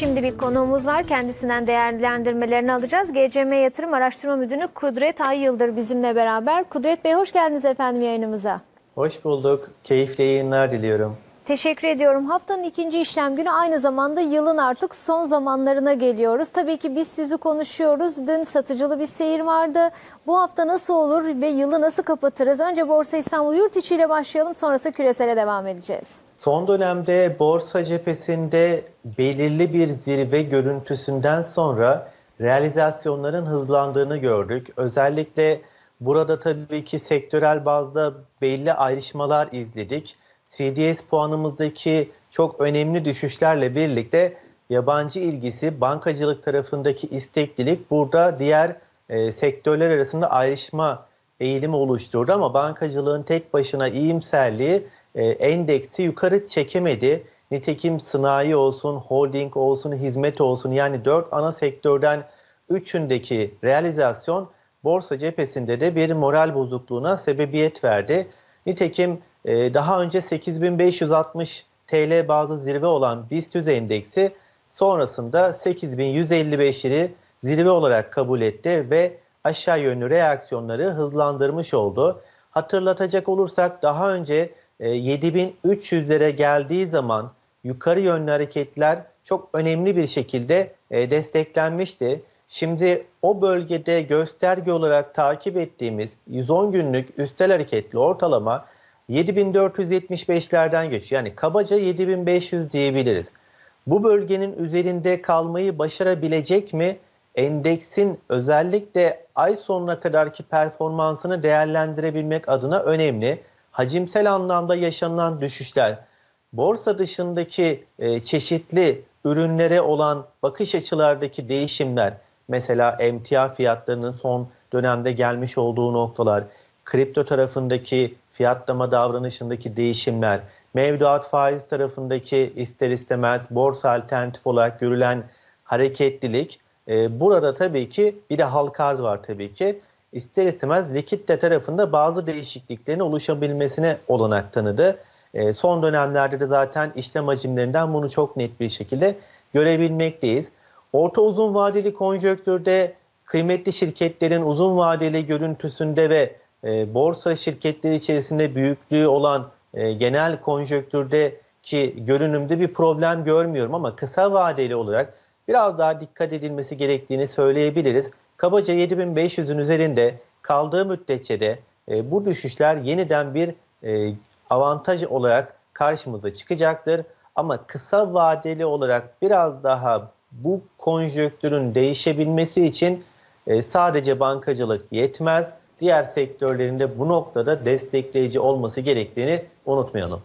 Şimdi bir konuğumuz var. Kendisinden değerlendirmelerini alacağız. GCM Yatırım Araştırma Müdürü Kudret Ay Yıldır bizimle beraber. Kudret Bey hoş geldiniz efendim yayınımıza. Hoş bulduk. Keyifli yayınlar diliyorum. Teşekkür ediyorum. Haftanın ikinci işlem günü aynı zamanda yılın artık son zamanlarına geliyoruz. Tabii ki biz sizi konuşuyoruz. Dün satıcılı bir seyir vardı. Bu hafta nasıl olur ve yılı nasıl kapatırız? Önce Borsa İstanbul yurt içiyle başlayalım sonrası küresele devam edeceğiz. Son dönemde borsa cephesinde belirli bir zirve görüntüsünden sonra realizasyonların hızlandığını gördük. Özellikle burada tabii ki sektörel bazda belli ayrışmalar izledik. CDS puanımızdaki çok önemli düşüşlerle birlikte yabancı ilgisi, bankacılık tarafındaki isteklilik burada diğer e, sektörler arasında ayrışma eğilimi oluşturdu ama bankacılığın tek başına iyimserliği e, endeksi yukarı çekemedi. Nitekim sanayi olsun, holding olsun, hizmet olsun yani dört ana sektörden üçündeki realizasyon borsa cephesinde de bir moral bozukluğuna sebebiyet verdi. Nitekim e, daha önce 8560 TL bazı zirve olan BIST endeksi sonrasında 8155'leri zirve olarak kabul etti ve aşağı yönlü reaksiyonları hızlandırmış oldu. Hatırlatacak olursak daha önce e, 7300'lere geldiği zaman yukarı yönlü hareketler çok önemli bir şekilde e, desteklenmişti. Şimdi o bölgede gösterge olarak takip ettiğimiz 110 günlük üstel hareketli ortalama 7475'lerden geçiyor. Yani kabaca 7500 diyebiliriz. Bu bölgenin üzerinde kalmayı başarabilecek mi? Endeksin özellikle ay sonuna kadarki performansını değerlendirebilmek adına önemli. Hacimsel anlamda yaşanılan düşüşler, borsa dışındaki e, çeşitli ürünlere olan bakış açılardaki değişimler, mesela emtia fiyatlarının son dönemde gelmiş olduğu noktalar, kripto tarafındaki fiyatlama davranışındaki değişimler, mevduat faiz tarafındaki ister istemez borsa alternatif olarak görülen hareketlilik, e, burada tabii ki bir de halka arz var tabii ki. İster istemez likitte tarafında bazı değişikliklerin oluşabilmesine olanak tanıdı. E, son dönemlerde de zaten işlem hacimlerinden bunu çok net bir şekilde görebilmekteyiz. Orta uzun vadeli konjöktürde kıymetli şirketlerin uzun vadeli görüntüsünde ve e, borsa şirketleri içerisinde büyüklüğü olan e, genel konjöktürdeki görünümde bir problem görmüyorum ama kısa vadeli olarak biraz daha dikkat edilmesi gerektiğini söyleyebiliriz. Kabaca 7500'ün üzerinde kaldığı müddetçe de e, bu düşüşler yeniden bir e, avantaj olarak karşımıza çıkacaktır. Ama kısa vadeli olarak biraz daha bu konjöktürün değişebilmesi için e, sadece bankacılık yetmez. Diğer sektörlerinde bu noktada destekleyici olması gerektiğini unutmayalım.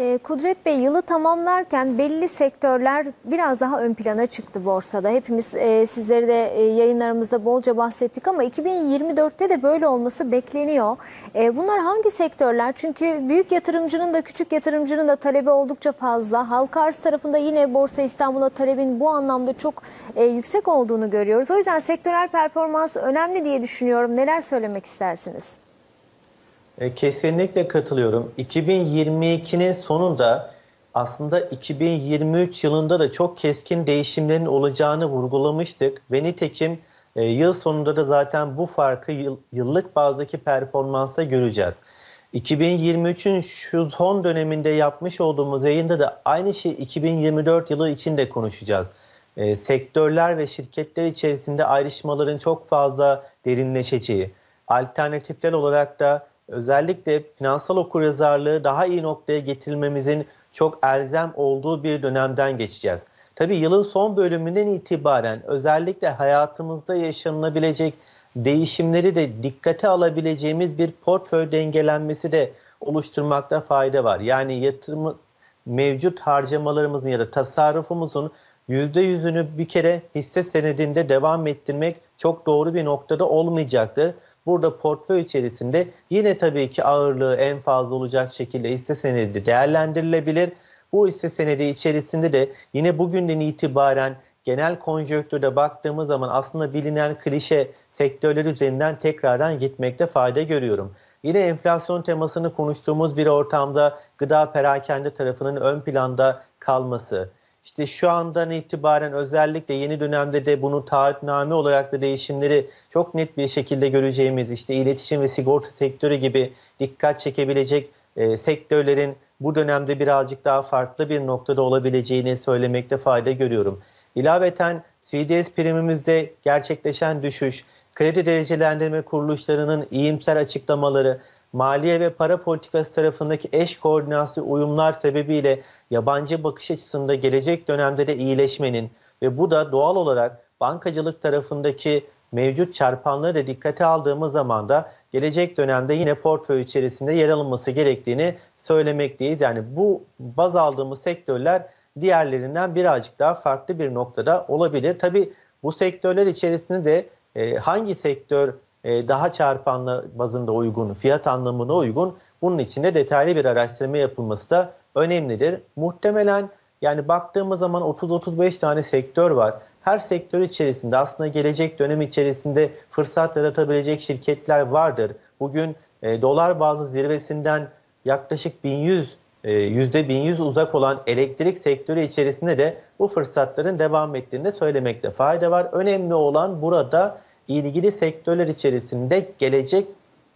Ee, Kudret Bey yılı tamamlarken belli sektörler biraz daha ön plana çıktı borsada. Hepimiz e, sizleri de e, yayınlarımızda bolca bahsettik ama 2024'te de böyle olması bekleniyor. E, bunlar hangi sektörler? Çünkü büyük yatırımcının da küçük yatırımcının da talebi oldukça fazla. Halka arz tarafında yine Borsa İstanbul'a talebin bu anlamda çok yüksek olduğunu görüyoruz. O yüzden sektörel performans önemli diye düşünüyorum. Neler söylemek istersiniz? E, Kesinlikle katılıyorum. 2022'nin sonunda aslında 2023 yılında da çok keskin değişimlerin olacağını vurgulamıştık ve nitekim e, yıl sonunda da zaten bu farkı yıl, yıllık bazdaki performansa göreceğiz. 2023'ün şu son döneminde yapmış olduğumuz yayında da aynı şey 2024 yılı için de konuşacağız. E, sektörler ve şirketler içerisinde ayrışmaların çok fazla derinleşeceği, alternatifler olarak da özellikle finansal okuryazarlığı daha iyi noktaya getirilmemizin çok elzem olduğu bir dönemden geçeceğiz. Tabii yılın son bölümünden itibaren özellikle hayatımızda yaşanılabilecek değişimleri de dikkate alabileceğimiz bir portföy dengelenmesi de oluşturmakta fayda var. Yani yatırım mevcut harcamalarımızın ya da tasarrufumuzun %100'ünü bir kere hisse senedinde devam ettirmek çok doğru bir noktada olmayacaktır. Burada portföy içerisinde yine tabii ki ağırlığı en fazla olacak şekilde hisse senedi değerlendirilebilir. Bu hisse senedi içerisinde de yine bugünden itibaren genel konjonktürde baktığımız zaman aslında bilinen klişe sektörler üzerinden tekrardan gitmekte fayda görüyorum. Yine enflasyon temasını konuştuğumuz bir ortamda gıda perakende tarafının ön planda kalması, işte şu andan itibaren özellikle yeni dönemde de bunu taahhütname olarak da değişimleri çok net bir şekilde göreceğimiz işte iletişim ve sigorta sektörü gibi dikkat çekebilecek e, sektörlerin bu dönemde birazcık daha farklı bir noktada olabileceğini söylemekte fayda görüyorum. İlaveten CDS primimizde gerçekleşen düşüş, kredi derecelendirme kuruluşlarının iyimser açıklamaları, maliye ve para politikası tarafındaki eş koordinasyon uyumlar sebebiyle yabancı bakış açısında gelecek dönemde de iyileşmenin ve bu da doğal olarak bankacılık tarafındaki mevcut çarpanları da dikkate aldığımız zaman da gelecek dönemde yine portföy içerisinde yer alınması gerektiğini söylemekteyiz. Yani bu baz aldığımız sektörler diğerlerinden birazcık daha farklı bir noktada olabilir. Tabii bu sektörler içerisinde de e, hangi sektör e, daha çarpanlı bazında uygun, fiyat anlamına uygun bunun için de detaylı bir araştırma yapılması da önemlidir. Muhtemelen yani baktığımız zaman 30-35 tane sektör var. Her sektör içerisinde aslında gelecek dönem içerisinde fırsat yaratabilecek şirketler vardır. Bugün e, dolar bazı zirvesinden yaklaşık 1100 e, %1100 uzak olan elektrik sektörü içerisinde de bu fırsatların devam ettiğini söylemekte fayda var. Önemli olan burada ilgili sektörler içerisinde gelecek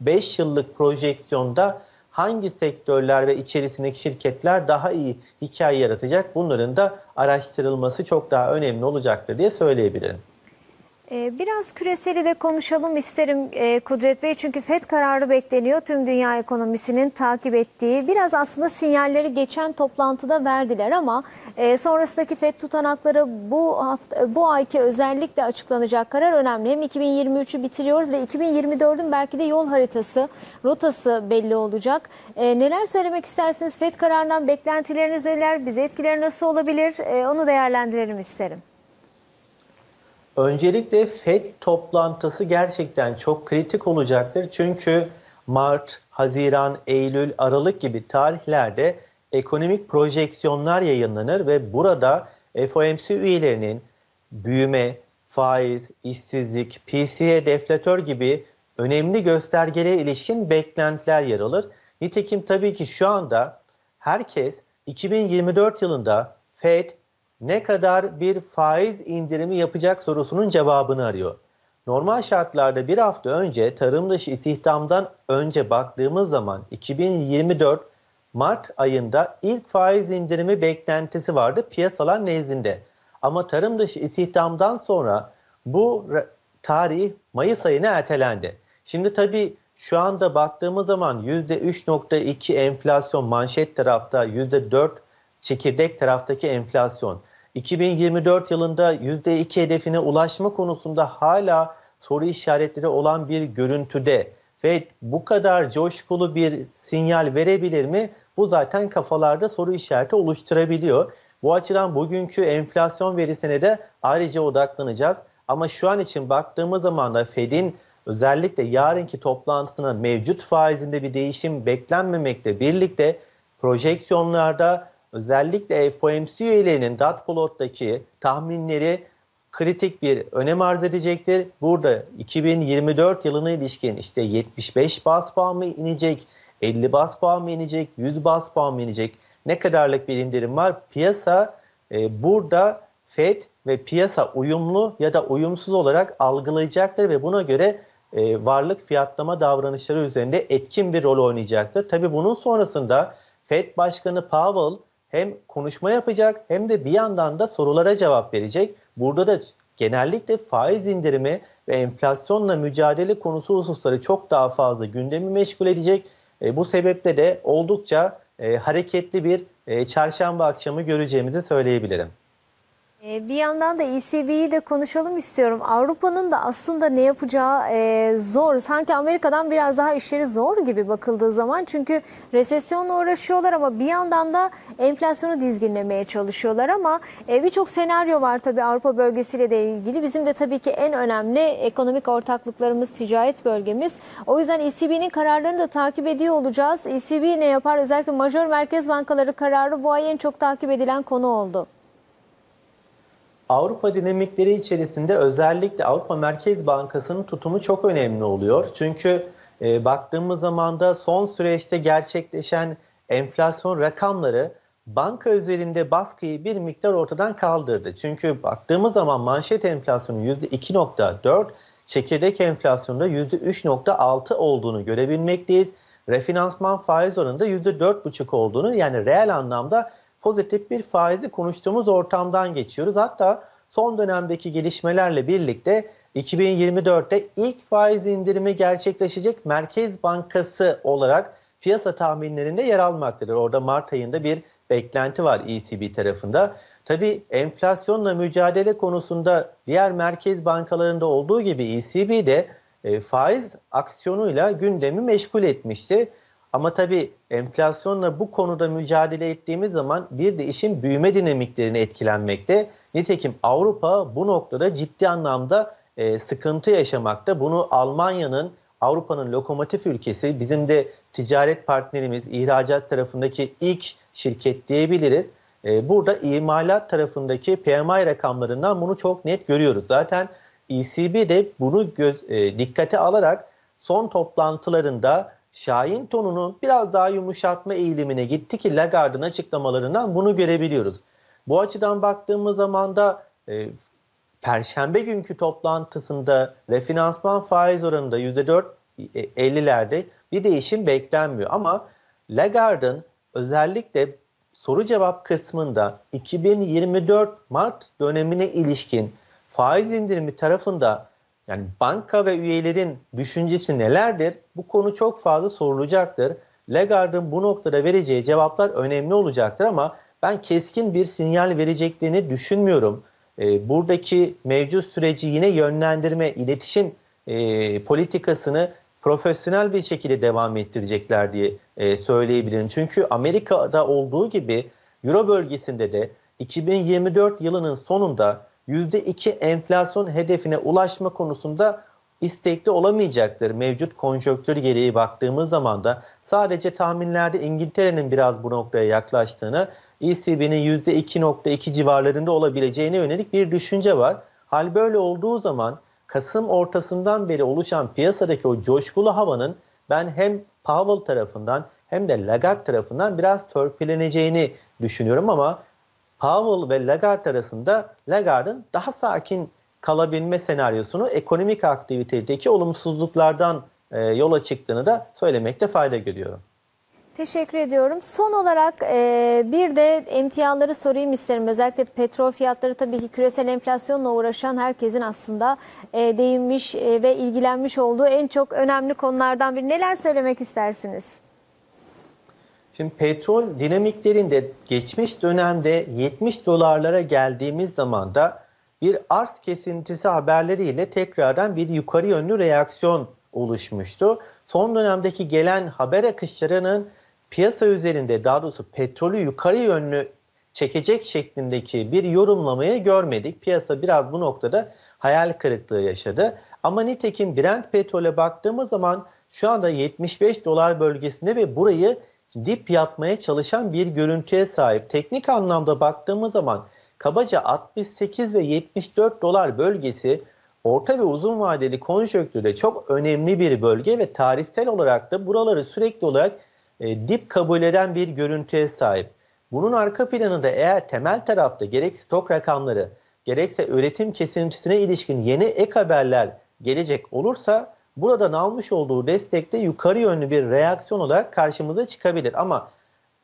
5 yıllık projeksiyonda hangi sektörler ve içerisindeki şirketler daha iyi hikaye yaratacak bunların da araştırılması çok daha önemli olacaktır diye söyleyebilirim. Ee, Biraz küreseli de konuşalım isterim e, Kudret Bey. Çünkü FED kararı bekleniyor. Tüm dünya ekonomisinin takip ettiği. Biraz aslında sinyalleri geçen toplantıda verdiler ama e, sonrasındaki FED tutanakları bu hafta, bu ayki özellikle açıklanacak karar önemli. Hem 2023'ü bitiriyoruz ve 2024'ün belki de yol haritası, rotası belli olacak. E, Neler söylemek istersiniz? FED kararından beklentileriniz neler? Bize etkileri nasıl olabilir? Onu değerlendirelim isterim. Öncelikle FED toplantısı gerçekten çok kritik olacaktır. Çünkü Mart, Haziran, Eylül, Aralık gibi tarihlerde ekonomik projeksiyonlar yayınlanır ve burada FOMC üyelerinin büyüme, faiz, işsizlik, PCE deflatör gibi önemli göstergelere ilişkin beklentiler yer alır. Nitekim tabii ki şu anda herkes 2024 yılında FED ne kadar bir faiz indirimi yapacak sorusunun cevabını arıyor. Normal şartlarda bir hafta önce tarım dışı istihdamdan önce baktığımız zaman 2024 Mart ayında ilk faiz indirimi beklentisi vardı piyasalar nezdinde. Ama tarım dışı istihdamdan sonra bu tarih Mayıs ayına ertelendi. Şimdi tabii şu anda baktığımız zaman %3.2 enflasyon manşet tarafta, %4 çekirdek taraftaki enflasyon. 2024 yılında %2 hedefine ulaşma konusunda hala soru işaretleri olan bir görüntüde ve bu kadar coşkulu bir sinyal verebilir mi? Bu zaten kafalarda soru işareti oluşturabiliyor. Bu açıdan bugünkü enflasyon verisine de ayrıca odaklanacağız. Ama şu an için baktığımız zaman da Fed'in özellikle yarınki toplantısına mevcut faizinde bir değişim beklenmemekle birlikte projeksiyonlarda özellikle FOMC üyelerinin Datplot'taki tahminleri kritik bir önem arz edecektir. Burada 2024 yılına ilişkin işte 75 bas puan mı inecek, 50 bas puan mı inecek, 100 bas puan mı inecek, ne kadarlık bir indirim var? Piyasa e, burada FED ve piyasa uyumlu ya da uyumsuz olarak algılayacaktır ve buna göre e, varlık fiyatlama davranışları üzerinde etkin bir rol oynayacaktır. Tabii bunun sonrasında FED Başkanı Powell hem konuşma yapacak hem de bir yandan da sorulara cevap verecek. Burada da genellikle faiz indirimi ve enflasyonla mücadele konusu hususları çok daha fazla gündemi meşgul edecek. E, bu sebeple de oldukça e, hareketli bir e, çarşamba akşamı göreceğimizi söyleyebilirim. Bir yandan da ECB'yi de konuşalım istiyorum. Avrupa'nın da aslında ne yapacağı e, zor. Sanki Amerika'dan biraz daha işleri zor gibi bakıldığı zaman. Çünkü resesyonla uğraşıyorlar ama bir yandan da enflasyonu dizginlemeye çalışıyorlar. Ama e, birçok senaryo var tabii Avrupa bölgesiyle de ilgili. Bizim de tabii ki en önemli ekonomik ortaklıklarımız ticaret bölgemiz. O yüzden ECB'nin kararlarını da takip ediyor olacağız. ECB ne yapar? Özellikle majör merkez bankaları kararı bu ay en çok takip edilen konu oldu. Avrupa dinamikleri içerisinde özellikle Avrupa Merkez Bankası'nın tutumu çok önemli oluyor. Çünkü e, baktığımız zaman da son süreçte gerçekleşen enflasyon rakamları banka üzerinde baskıyı bir miktar ortadan kaldırdı. Çünkü baktığımız zaman manşet enflasyonu %2.4, çekirdek enflasyonda %3.6 olduğunu görebilmekteyiz. Refinansman faiz oranında %4.5 olduğunu yani reel anlamda pozitif bir faizi konuştuğumuz ortamdan geçiyoruz. Hatta son dönemdeki gelişmelerle birlikte 2024'te ilk faiz indirimi gerçekleşecek Merkez Bankası olarak piyasa tahminlerinde yer almaktadır. Orada Mart ayında bir beklenti var ECB tarafında. Tabii enflasyonla mücadele konusunda diğer merkez bankalarında olduğu gibi ECB de e, faiz aksiyonuyla gündemi meşgul etmişti. Ama tabii enflasyonla bu konuda mücadele ettiğimiz zaman bir de işin büyüme dinamiklerini etkilenmekte. Nitekim Avrupa bu noktada ciddi anlamda e, sıkıntı yaşamakta. Bunu Almanya'nın Avrupa'nın lokomotif ülkesi, bizim de ticaret partnerimiz, ihracat tarafındaki ilk şirket diyebiliriz. E, burada imalat tarafındaki PMI rakamlarından bunu çok net görüyoruz. Zaten ECB de bunu göz, e, dikkate alarak son toplantılarında Şahin tonunu biraz daha yumuşatma eğilimine gitti ki Lagarde'ın açıklamalarından bunu görebiliyoruz. Bu açıdan baktığımız zaman da e, Perşembe günkü toplantısında refinansman faiz oranında %4.50'lerde bir değişim beklenmiyor. Ama Lagarde'ın özellikle soru cevap kısmında 2024 Mart dönemine ilişkin faiz indirimi tarafında yani banka ve üyelerin düşüncesi nelerdir? Bu konu çok fazla sorulacaktır. Lagarde'ın bu noktada vereceği cevaplar önemli olacaktır ama ben keskin bir sinyal vereceklerini düşünmüyorum. E, buradaki mevcut süreci yine yönlendirme, iletişim e, politikasını profesyonel bir şekilde devam ettirecekler diye e, söyleyebilirim. Çünkü Amerika'da olduğu gibi Euro bölgesinde de 2024 yılının sonunda %2 enflasyon hedefine ulaşma konusunda istekli olamayacaktır. Mevcut konjonktür gereği baktığımız zaman da sadece tahminlerde İngiltere'nin biraz bu noktaya yaklaştığını, ECB'nin %2.2 civarlarında olabileceğine yönelik bir düşünce var. Hal böyle olduğu zaman Kasım ortasından beri oluşan piyasadaki o coşkulu havanın ben hem Powell tarafından hem de Lagarde tarafından biraz törpüleneceğini düşünüyorum ama Powell ve Lagarde arasında Lagarde'ın daha sakin kalabilme senaryosunu ekonomik aktivitedeki olumsuzluklardan e, yola çıktığını da söylemekte fayda görüyorum. Teşekkür ediyorum. Son olarak e, bir de emtiaları sorayım isterim. Özellikle petrol fiyatları tabii ki küresel enflasyonla uğraşan herkesin aslında e, değinmiş e, ve ilgilenmiş olduğu en çok önemli konulardan biri. Neler söylemek istersiniz? Şimdi petrol dinamiklerinde geçmiş dönemde 70 dolarlara geldiğimiz zaman da bir arz kesintisi haberleriyle tekrardan bir yukarı yönlü reaksiyon oluşmuştu. Son dönemdeki gelen haber akışlarının piyasa üzerinde daha doğrusu petrolü yukarı yönlü çekecek şeklindeki bir yorumlamayı görmedik. Piyasa biraz bu noktada hayal kırıklığı yaşadı. Ama nitekim Brent petrole baktığımız zaman şu anda 75 dolar bölgesinde ve burayı dip yapmaya çalışan bir görüntüye sahip. Teknik anlamda baktığımız zaman kabaca 68 ve 74 dolar bölgesi orta ve uzun vadeli konjonktürde çok önemli bir bölge ve tarihsel olarak da buraları sürekli olarak e, dip kabul eden bir görüntüye sahip. Bunun arka planında eğer temel tarafta gerek stok rakamları gerekse üretim kesintisine ilişkin yeni ek haberler gelecek olursa buradan almış olduğu destekte yukarı yönlü bir reaksiyon olarak karşımıza çıkabilir. Ama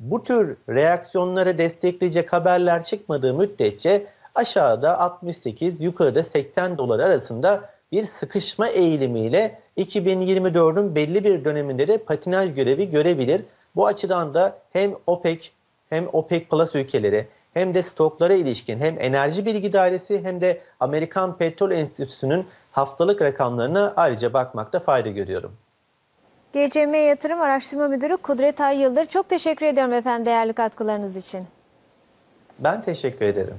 bu tür reaksiyonları destekleyecek haberler çıkmadığı müddetçe aşağıda 68, yukarıda 80 dolar arasında bir sıkışma eğilimiyle 2024'ün belli bir döneminde de patinaj görevi görebilir. Bu açıdan da hem OPEC hem OPEC Plus ülkeleri hem de stoklara ilişkin hem Enerji Bilgi Dairesi hem de Amerikan Petrol Enstitüsü'nün haftalık rakamlarına ayrıca bakmakta fayda görüyorum. GCM Yatırım Araştırma Müdürü Kudret Ay Yıldır. Çok teşekkür ediyorum efendim değerli katkılarınız için. Ben teşekkür ederim.